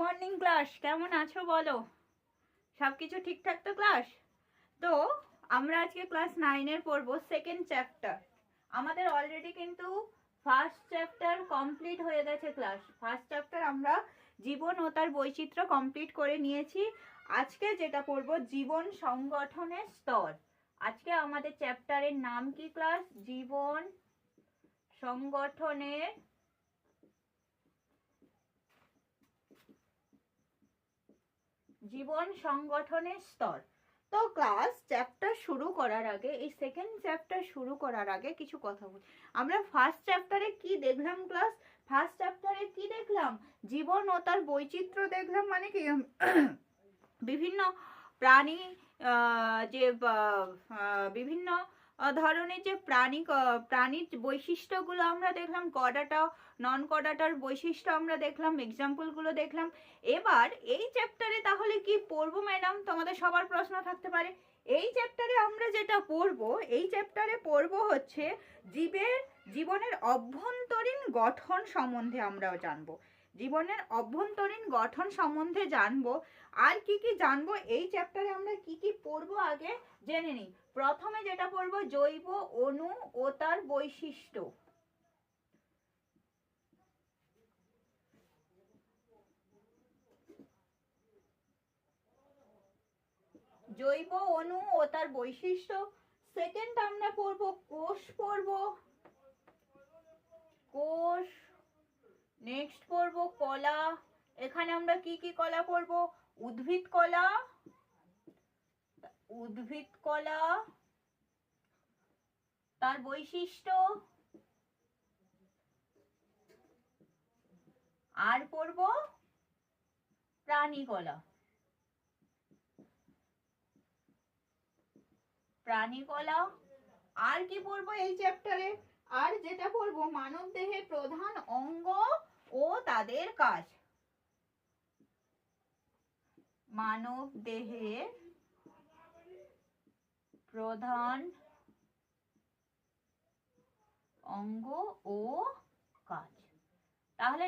Morning class কেমন আছো বলো? সব কিছু ঠিকঠাক তো ক্লাস তো, আমরা আজকে ক্লাস নাইনের পড়ব সেকেন্ড চ্যাপ্টার আমাদের অলরেডি কিন্তু ফার্স্ট চ্যাপ্টার কমপ্লিট হয়ে গেছে ক্লাস ফার্স্ট চ্যাপ্টার আমরা জীবন ও তার বৈচিত্র্য কমপ্লিট করে নিয়েছি। আজকে যেটা পড়ব, জীবন সংগঠনের স্তর। আজকে আমাদের চ্যাপ্টারের নাম কি ক্লাস জীবন সংগঠনের জীবন সংগঠনের স্তর। তো ক্লাস চ্যাপ্টার শুরু করার আগে, এই সেকেন্ড চ্যাপ্টার শুরু করার আগে কিছু কথা বলি। আমরা ফার্স্ট চ্যাপ্টারে কি দেখলাম ক্লাস ফার্স্ট চ্যাপ্টারে কি দেখলাম? জীবন ও তার বৈচিত্র্য দেখলাম মানে কি? বিভিন্ন প্রাণী যে বিভিন্ন ধরনের যে প্রাণী প্রাণীর বৈশিষ্ট্যগুলো আমরা দেখলাম, কডাটা নন কডাটার বৈশিষ্ট্য আমরা দেখলাম এক্সাম্পলগুলো দেখলাম। এবার এই চ্যাপ্টারে তাহলে কি পড়ব ম্যাডাম তোমাদের সবার প্রশ্ন থাকতে পারে। এই চ্যাপ্টারে আমরা যেটা পড়ব, এই চ্যাপ্টারে পড়ব হচ্ছে জীবের, জীবনের অভ্যন্তরীণ গঠন সম্বন্ধে আমরাও জানব। জীবনের অভ্যন্তরীণ গঠন সম্বন্ধে জানব। আর কি কি জানব, এই চ্যাপ্টারে আমরা কি কি পড়ব আগে জেনে নিই। প্রথমে যেটা পড়ব, জৈব অণু ও তার বৈশিষ্ট্য। জৈব অণু ও তার বৈশিষ্ট্য। সেকেন্ড আমরা পড়ব, কোষ পড়ব। কোষ। নেক্সট পড়ব, কলা। এখানে আমরা কি কি কলা পড়ব? উদ্ভিদ কলা উদ্ভিদ কলা, তার বৈশিষ্ট্য, আর পড়ব প্রাণী কলা। প্রাণী কলা, আর কি পড়ব এই চ্যাপ্টারে আর যেটা পড়ব মানব দেহের প্রধান অঙ্গ ও তাদের কাজ। মানব দেহের প্রধান অঙ্গ ও কাজ। তাহলে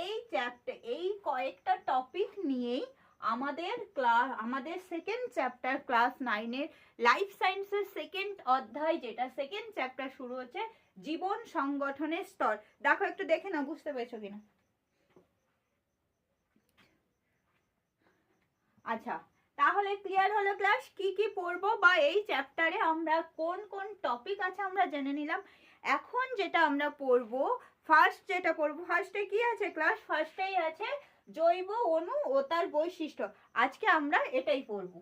এই চ্যাপ্টার এই কয়েকটা টপিক নিয়েই আমাদের ক্লাস আমাদের সেকেন্ড চ্যাপ্টার ক্লাস নাইনের লাইফ সায়েন্সের সেকেন্ড অধ্যায়, যেটা সেকেন্ড চ্যাপ্টার শুরু হচ্ছে, জীবন সংগঠনের স্তর। দেখো, একটু দেখে না বুঝতে পেরেছ কিনা? আচ্ছা তাহলে ক্লিয়ার হলো ক্লাস কি কি পড়ব বা এই চ্যাপ্টারে আমরা কোন কোন টপিক আছে আমরা জেনে নিলাম। এখন যেটা আমরা পড়ব ফার্স্ট যেটা পড়ব ফার্স্টে কি আছে ক্লাস ফার্স্টেই আছে জৈব অণু ও তার বৈশিষ্ট্য। আজকে আমরা এটাই পড়ব।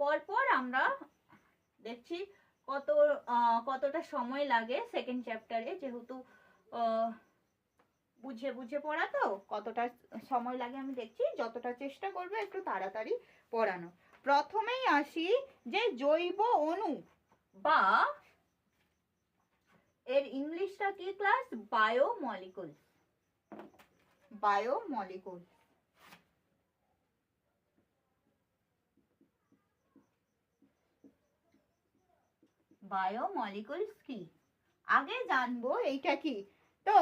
পরপর আমরা দেখছি কত কতটা সময় লাগে সেকেন্ড চ্যাপ্টারে যেহেতু বুঝে বুঝে পড়া তো? কতটা সময় লাগে আমি দেখছি। যতটা চেষ্টা করবে একটু তাড়াতাড়ি পড়ানো। প্রথমেই আসি যে জৈব অণু বা এর ইংলিশটা কি class bio molecule bio biomolecule biomolecule biomolecules কি? আগে জানব এইটা কি। তো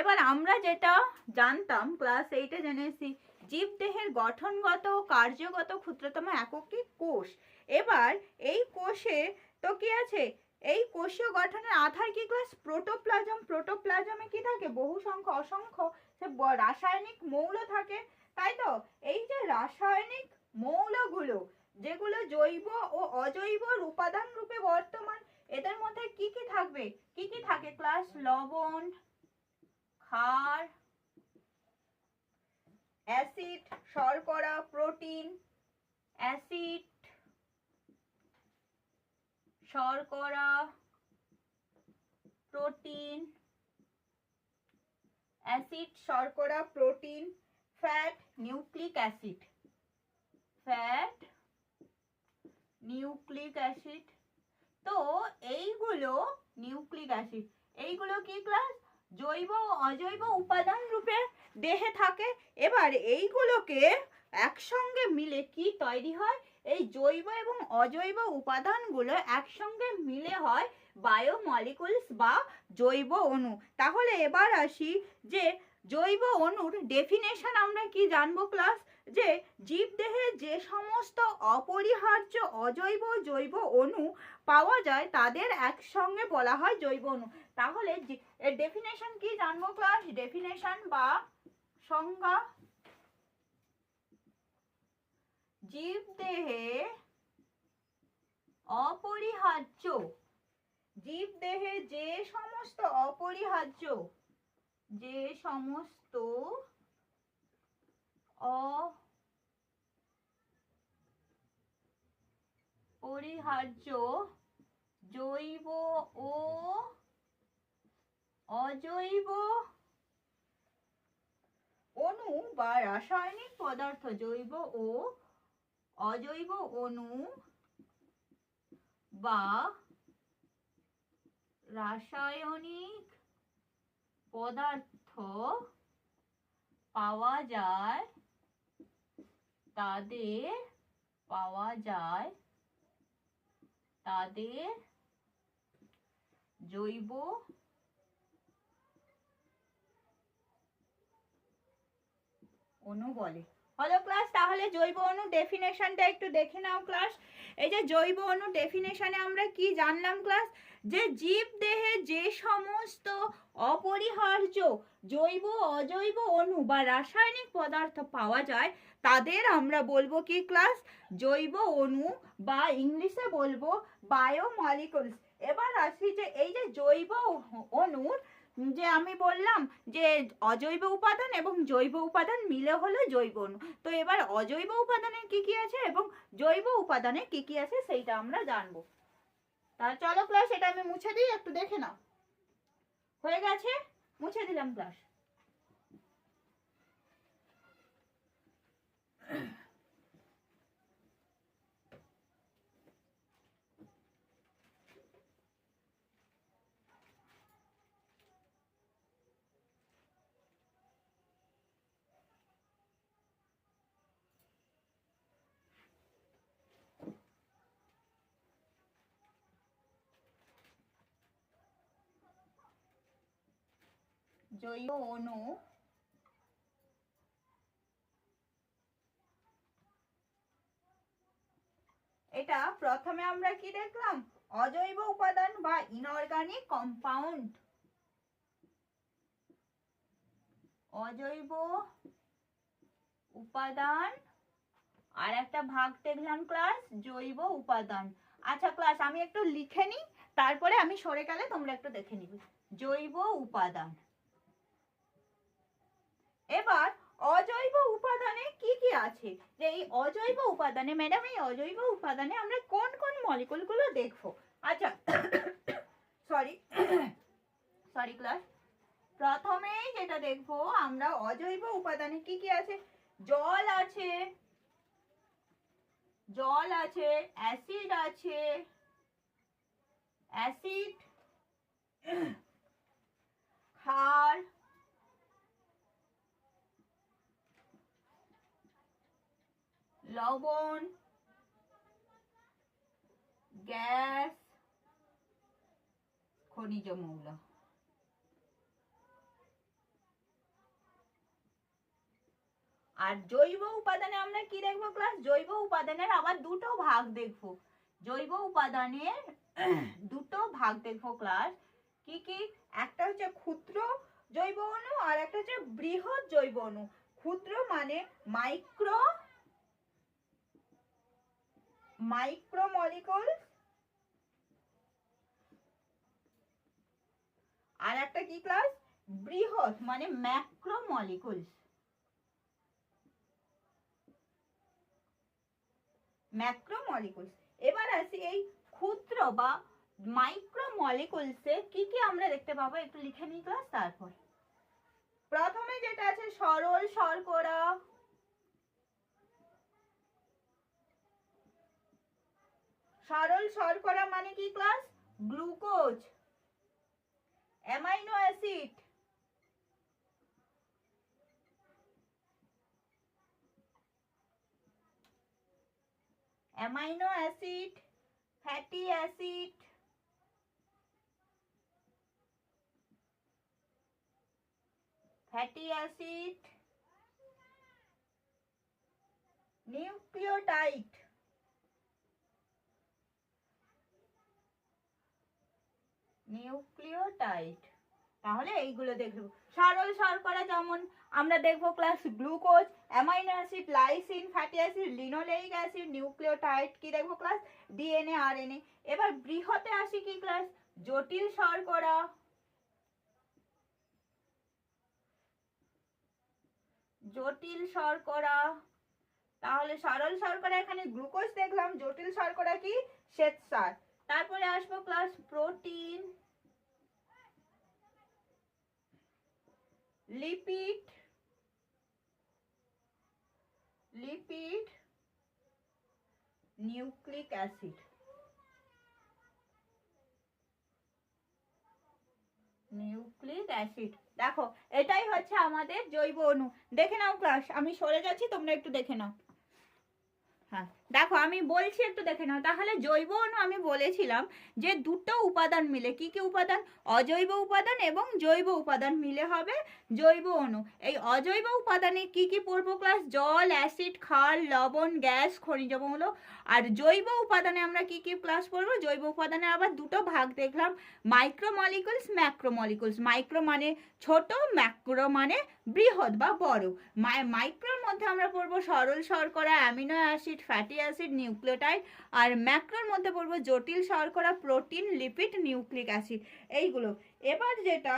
এবার আমরা যেটা জানতাম ক্লাস এইটে জেনেছি জীবদেহের গঠনগত ও কার্যগত ক্ষুদ্রতম একক কি? কোষ। এবার এই কোষে তো কি আছে? এই কোষীয় গঠনের আধার কি ক্লাস প্রোটোপ্লাজম প্রোটোপ্লাজমে কি থাকে? বহু সংখ্যা অসংখ্য। সে রাসায়নিক মৌল থাকে, তাই তো? এই যে রাসায়নিক মৌলগুলো, যেগুলো জৈব ও অজৈব উপাদান রূপে বর্তমান, এদের মধ্যে কি কি থাকবে? কি কি থাকে? ক্লাস লবণ ক্ষার, অ্যাসিড, শর্করা, প্রোটিন, অ্যাসিড, শর্করা, প্রোটিন, অ্যাসিড, শর্করা, protein, fat, nucleic acid. Fat, nucleic acid. তো এইগুলো, নিউক্লিক অ্যাসিড, এইগুলো কি ক্লাস জৈব ও অজৈব উপাদান রূপে দেহে থাকে। এবার এইগুলোকে একসঙ্গে মিলে কি তৈরি হয়? এই জৈব এবং অজৈব উপাদানগুলো একসঙ্গে মিলে হয় বায়োমলিকুলস বা জৈব অণু। তাহলে এবার আসি যে জৈব অণুর ডেফিনেশন আমরা কি জানব ক্লাস যে জীবদেহে যে সমস্ত অপরিহার্য অজৈব জৈব অণু পাওয়া যায়, তাদের একসঙ্গে বলা হয় জৈব অণু। তাহলে এর ডেফিনেশন কি জানব ক্লাস ডেফিনেশন বা সংজ্ঞা? জীবদেহে অপরিহার্য, জীবদেহে যে সমস্ত অপরিহার্য, যে সমস্ত অপরিহার্য জৈব ও অজৈব অণু বা রাসায়নিক পদার্থ জৈব ও অজৈব অণু বা রাসায়নিক পদার্থ পাওয়া যায়, তাদের পাওয়া যায় তাদের জৈব অণু বলে। হলো ক্লাস তাহলে জৈব অণু ডেফিনেশনটা একটু দেখে নাও ক্লাস এই যে জৈব অণু ডেফিনেশনে আমরা কি জানলাম ক্লাস যে জীব দেহে যে সমস্ত অপরিহার্য জৈব অজৈব অণু বা রাসায়নিক পদার্থ পাওয়া যায় তাদের আমরা বলব কি ক্লাস জৈব অণু বা ইংলিশে বলব বায়োমলিকুলস এবার আসি যে এই যে জৈব অণুর যে আমি বললাম যে অজৈব উপাদান এবং জৈব উপাদান মিলে হলো জৈব অণু। তো এবার অজৈব উপাদানের কি কি আছে এবং জৈব উপাদানের কি কি আছে সেইটা আমরা জানব। তা চলো ক্লাস এটা আমি মুছে দিই, একটু দেখে নাও। হয়ে গেছে? মুছে দিলাম ক্লাস জৈব অণু এটা প্রথমে আমরা কি দেখলাম? অজৈব উপাদান বা ইনঅর্গানিক কম্পাউন্ড অজৈব উপাদান। আর একটা ভাগ দেখলাম ক্লাস জৈব উপাদান। আচ্ছা ক্লাস আমি একটু লিখে নিই, তারপরে আমি সরে গেলে তোমরা একটু দেখে নিবে। জৈব উপাদান। এবার অজৈব উপাদানে কি কি আছে? যে এই অজৈব উপাদানে ম্যাডাম এই অজৈব উপাদানে আমরা কোন কোন মলিকুলগুলো দেখব? আচ্ছা সরি সরি ক্লাস প্রথমেই যেটা দেখব, আমরা অজৈব উপাদানে কি কি আছে? জল আছে জল আছে অ্যাসিড আছে অ্যাসিড ক্ষার লবণ, গ্যাস, খনিজ মৌল। আর জৈব উপাদানে আমরা কি দেখব ক্লাস জৈব উপাদানের আবার দুটো ভাগ দেখব। জৈব উপাদানের দুটো ভাগ দেখব ক্লাস কি কি? একটা হচ্ছে ক্ষুদ্র জৈব অণু আর একটা হচ্ছে বৃহৎ জৈব অণু। ক্ষুদ্র মানে মাইক্রো মাইক্রোমলিকুল আর একটা কি ক্লাস বৃহৎ মানে ম্যাক্রোমলিকুলস ম্যাক্রোমলিকুলস এবার আসি এই ক্ষুদ্র বা মাইক্রোমলিকুলসে কি কি আমরা দেখতে পাবো? একটু লিখে নিই ক্লাস তারপর। প্রথমে যেটা আছে, সরল, শর্করা সরল শর্করা মানে কি class glucose amino acid amino acid fatty acid fatty acid nucleotide nucleotide. তাহলে এইগুলো দেখব। সরল শর্করা যেমন আমরা দেখব class glucose amino acid lysine fatty acid linoleic acid nucleotide কি দেখব ক্লাস ডিএনএ আরএনএ এবার বৃহতে আসি কি ক্লাস জটিল শর্করা। জটিল শর্করা। তাহলে সরল শর্করা এখানে গ্লুকোজ দেখলাম, জটিল শর্করা কি? শ্বেতসার। তারপরে আসব class protein lipid lipid, nucleic acid. Nucleic acid. দেখো, এটাই হচ্ছে আমাদের জৈব অণু। দেখে নাও ক্লাস, আমি সরে যাচ্ছি, তোমরা একটু দেখে নাও। হ্যাঁ। দেখো, আমি বলছি একটু দেখে নাও। তাহলে জৈব অণু আমি বলেছিলাম যে দুটো উপাদান মিলে, কি কি উপাদান? অজৈব উপাদান এবং জৈব উপাদান মিলে হবে জৈব অণু। এই অজৈব উপাদানে কি কি পড়ব ক্লাস জল অ্যাসিড ক্ষার, লবণ গ্যাস খনিজ মৌল। আর জৈব উপাদানে আমরা কি কি ক্লাস পড়ব? জৈব উপাদানে আবার দুটো ভাগ দেখলাম। মাইক্রোমলিকুলস ম্যাক্রোমলিকুলস মাইক্রো মানে ছোট ম্যাক্রো মানে বৃহৎ বা বড়। মাইক্রোর মধ্যে আমরা পড়ব সরল শর্করা amino acid fatty acid, nucleotide আর ম্যাক্রোর মধ্যে পড়ব জটিল শর্করা, প্রোটিন, লিপিড, নিউক্লিক অ্যাসিড। এইগুলো। এবার যেটা,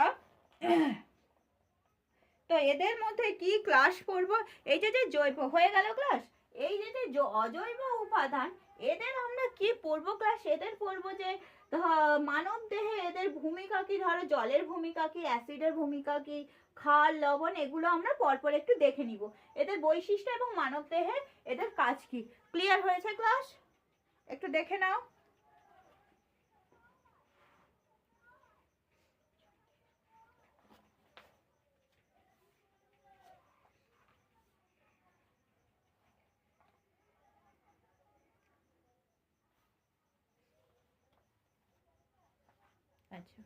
তো এদের মধ্যে কি ক্লাস পড়ব এই যে যে জৈব, হয়ে গেল ক্লাস এই যে যে অজৈব উপাদান, এদের আমরা কি পড়ব ক্লাস এদের পড়ব যে মানব দেহে এদের ভূমিকা কি? ধরো জলের ভূমিকা কি? অ্যাসিডের ভূমিকা কি? ক্ষার লবণ এগুলো আমরা পরপর একটু দেখে নিব। এদের বৈশিষ্ট্য এবং মানব দেহে এদের কাজ কি? ক্লিয়ার হয়েছে ক্লাস একটু দেখে নাও। আচ্ছা।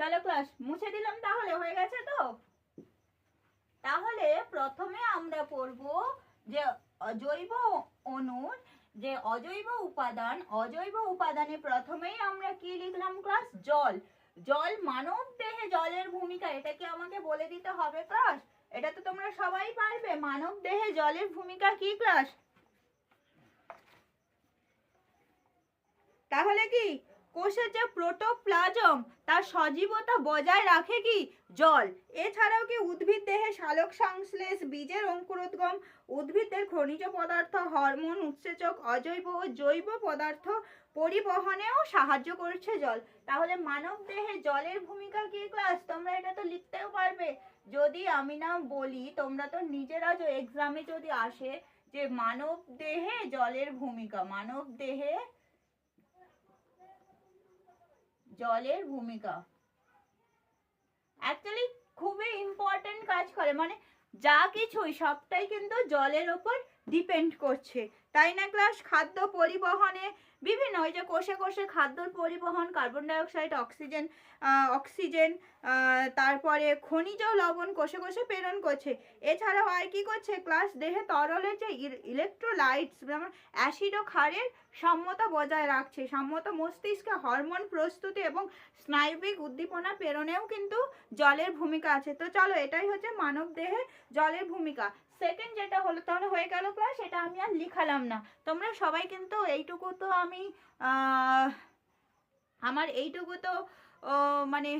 চলো ক্লাস, মুছে দিলাম তাহলে, হয়ে গেছে তো? তাহলে প্রথমে আমরা পড়ব যে অজৈব অণুর যে অজৈব উপাদান, অজৈব উপাদানে প্রথমেই আমরা কি লিখলাম ক্লাস? জল। জল মানব দেহে জলের ভূমিকা, এটা কি আমাকে বলে দিতে হবে ক্লাস? এটা তো তোমরা সবাই পারবে। মানব দেহে জলের ভূমিকা কি ক্লাস? তাহলে কি? কোষের যে প্রোটোপ্লাজম, তার সজীবতা বজায় রাখে কি? জল। এছাড়াও কি উদ্ভিদ দেহে সালোক সংশ্লেষ, বীজের অঙ্কুরোদ্গম, উদ্ভিদের খনিজ পদার্থ, হরমোন উৎসেচক, অজৈব ও জৈব পদার্থ পরিবহনেও সাহায্য করছে জল। তাহলে মানব দেহে জলের ভূমিকা কি ক্লাস তোমরা এটা তো লিখতেও পারবে। যদি আমি না বলি, তোমরা তো নিজেরা যে এক্সামে যদি আসে যে মানব দেহে জলের ভূমিকা, মানব দেহে জলের ভূমিকা। অ্যাকচুয়ালি খুবই ইম্পর্টেন্ট কাজ করে। মানে যা কিছুই সবটাই কিন্তু জলের ওপর ডিপেন্ড করছে। তাই না ক্লাস খাদ্য পরিবহনে বিভিন্ন, ওই যে কোষে কোষে খাদ্যর পরিবহন কার্বন ডাইঅক্সাইড অক্সিজেন অক্সিজেন তারপরে খনিজ লবণ কোষে কোষে প্রেরণ করছে। এছাড়াও আর কি করছে ক্লাস দেহে তরলের যে ইলেকট্রোলাইটস যেমন অ্যাসিড ও ক্ষারের সম্মতা বজায় রাখছে। সম্মত মস্তিষ্কে হরমোন প্রস্তুতি এবং স্নায়বিক উদ্দীপনা প্রেরণেও কিন্তু জলের ভূমিকা আছে। তো চলো, এটাই হচ্ছে মানব দেহে জলের ভূমিকা। সেকেন্ড যেটা হলো, তাহলে হয়ে গেল ক্লাস এটা আমি আর লিখালাম না। তোমরা সবাই কিন্তু এইটুকু তো আমি আমার এইটুকু তো মানে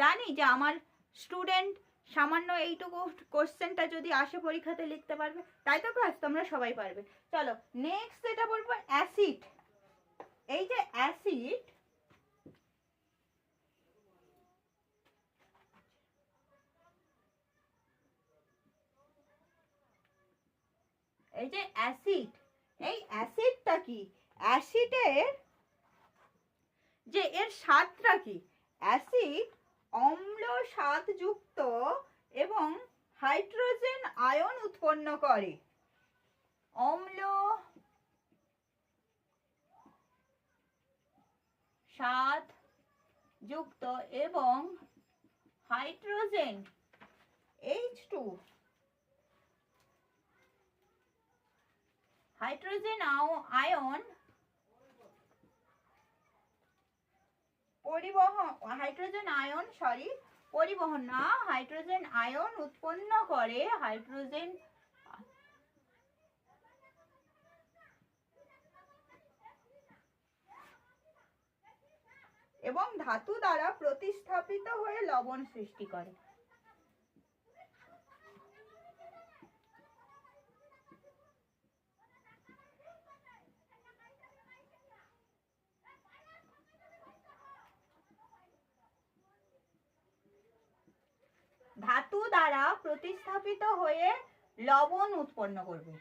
জানি যে আমার স্টুডেন্ট সামান্য এইটুকু কোশ্চেনটা যদি আসে পরীক্ষাতে লিখতে পারবে, তাই তো ক্লাস তোমরা সবাই পারবে। চলো নেক্সট যেটা বলব অ্যাসিড এই যে অ্যাসিড এই যে অ্যাসিড এই অ্যাসিডটা কি? অ্যাসিডের যে এর স্বাদটা কি? অ্যাসিড অম্ল স্বাদযুক্ত এবং হাইড্রোজেন আয়ন উৎপন্ন করে। অম্ল স্বাদ যুক্ত এবং hydrogen H two hydrogen ion পরিবহন, হাইড্রোজেন আয়ন সরি পরিবহন না, হাইড্রোজেন আয়ন উৎপন্ন করে হাইড্রোজেন এবং ধাতু দ্বারা প্রতিস্থাপিত হয়ে লবণ সৃষ্টি করে। ধাতু দ্বারা প্রতিস্থাপিত হয়ে লবণ উৎপন্ন করবে।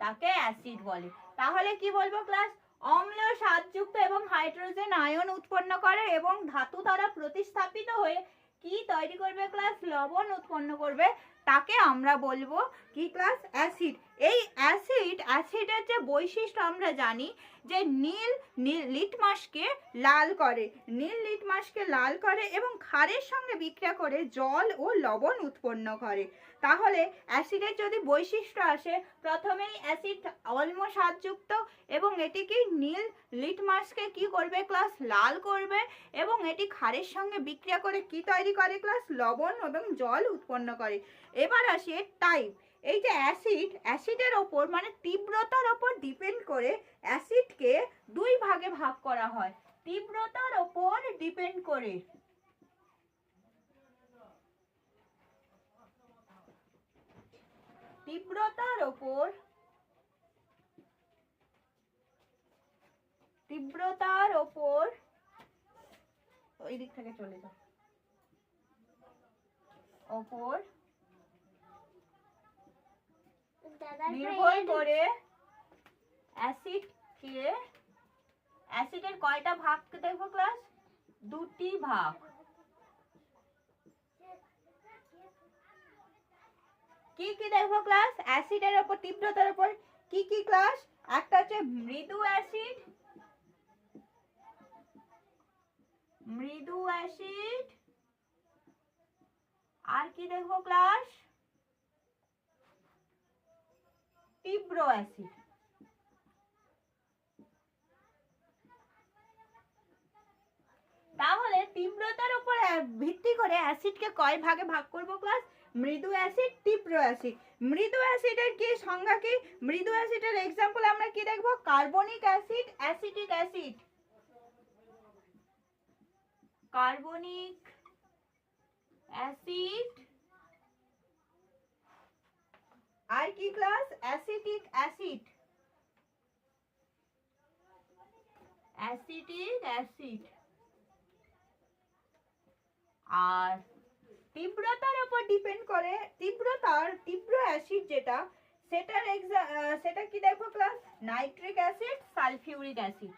তাকে অ্যাসিড বলে। তাহলে কি বলব ক্লাস? অম্ল স্বাদযুক্ত এবং হাইড্রোজেন আয়ন উৎপন্ন করে এবং ধাতু দ্বারা প্রতিস্থাপিত হয়ে কি তৈরি করবে ক্লাস লবণ উৎপন্ন করবে। তাকে আমরা বলব কি ক্লাস অ্যাসিড এই অ্যাসিড অ্যাসিডের যে বৈশিষ্ট্য আমরা জানি যে নীল নীল লিটমাসকে লাল করে। নীল লিটমাসকে লাল করে এবং ক্ষারের সঙ্গে বিক্রিয়া করে জল ও লবণ উৎপন্ন করে। তাহলে অ্যাসিডের যদি বৈশিষ্ট্য আসে, প্রথমেই অ্যাসিড অল্প স্বাদযুক্ত এবং এটি কি নীল লিটমাসকে কি করবে ক্লাস? লাল করবে এবং এটি ক্ষারের সঙ্গে বিক্রিয়া করে কি তৈরি করে ক্লাস? লবণ এবং জল উৎপন্ন করে। এবার আসি টাইপ এই যে অ্যাসিড, অ্যাসিডের ওপর মানে তীব্রতার ওপর ডিপেন্ড করে অ্যাসিডকে দুই ভাগে ভাগ করা হয়। তীব্রতার ওপর ডিপেন্ড করে। তীব্রতার ওপর তীব্রতার ওপর ওই দিক থেকে চলে যাও। ওপর নির্ভর করে অ্যাসিডকে অ্যাসিডের কয়টা ভাগ দেখব ক্লাস দুটি ভাগ। কি কি দেখব ক্লাস অ্যাসিডের উপর তীব্রতার উপর কি কি ক্লাস একটা হচ্ছে মৃদু অ্যাসিড মৃদু অ্যাসিড আর কি দেখব ক্লাস তীব্র অ্যাসিড তাহলে তীব্রতার উপর ভিত্তি করে অ্যাসিডকে কয় ভাগে ভাগ করব ক্লাস মৃদু অ্যাসিড তীব্র অ্যাসিড মৃদু অ্যাসিডের কি সংজ্ঞা কি? মৃদু অ্যাসিডের এক্সাম্পল আমরা কি দেখব? Carbonic acid acetic acid carbonic acid আর কি class acetic acid acetic acid আর তীব্রতার উপর ডিপেন্ড করে, তীব্রতার, তীব্র অ্যাসিড যেটা, সেটার এক্সা- সেটা কি দেখো class nitric acid sulphuric acid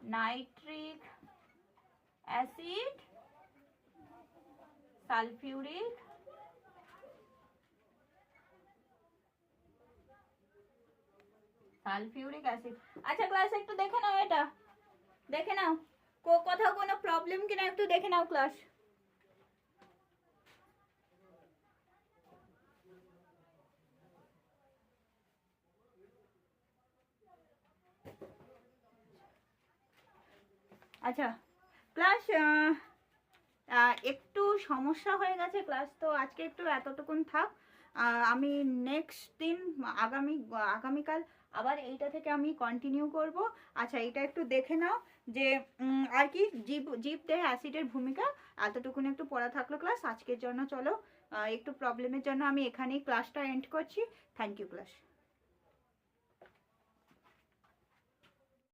nitric acid sulphuric sulphuric acid আচ্ছা ক্লাস একটু দেখে নাও এটা। দেখে নাও। কোথাও কোনো প্রবলেম কিনা একটু দেখে নাও ক্লাস আচ্ছা ক্লাস একটু সমস্যা হয়ে গেছে ক্লাস, তো আজকে একটু এতটুকুন থাক। আমি নেক্সট দিন, আগামী, আগামীকাল আবার এইটা থেকে আমি কন্টিনিউ করব। আচ্ছা এটা একটু দেখে নাও যে আর কি, জীব জীব দেহে অ্যাসিডের ভূমিকা এতটুকুন একটু পড়া থাকল ক্লাস। আজকের জন্য চলো একটু প্রবলেমের জন্য আমি এখানেই ক্লাসটা এন্ড করছি। Thank you class.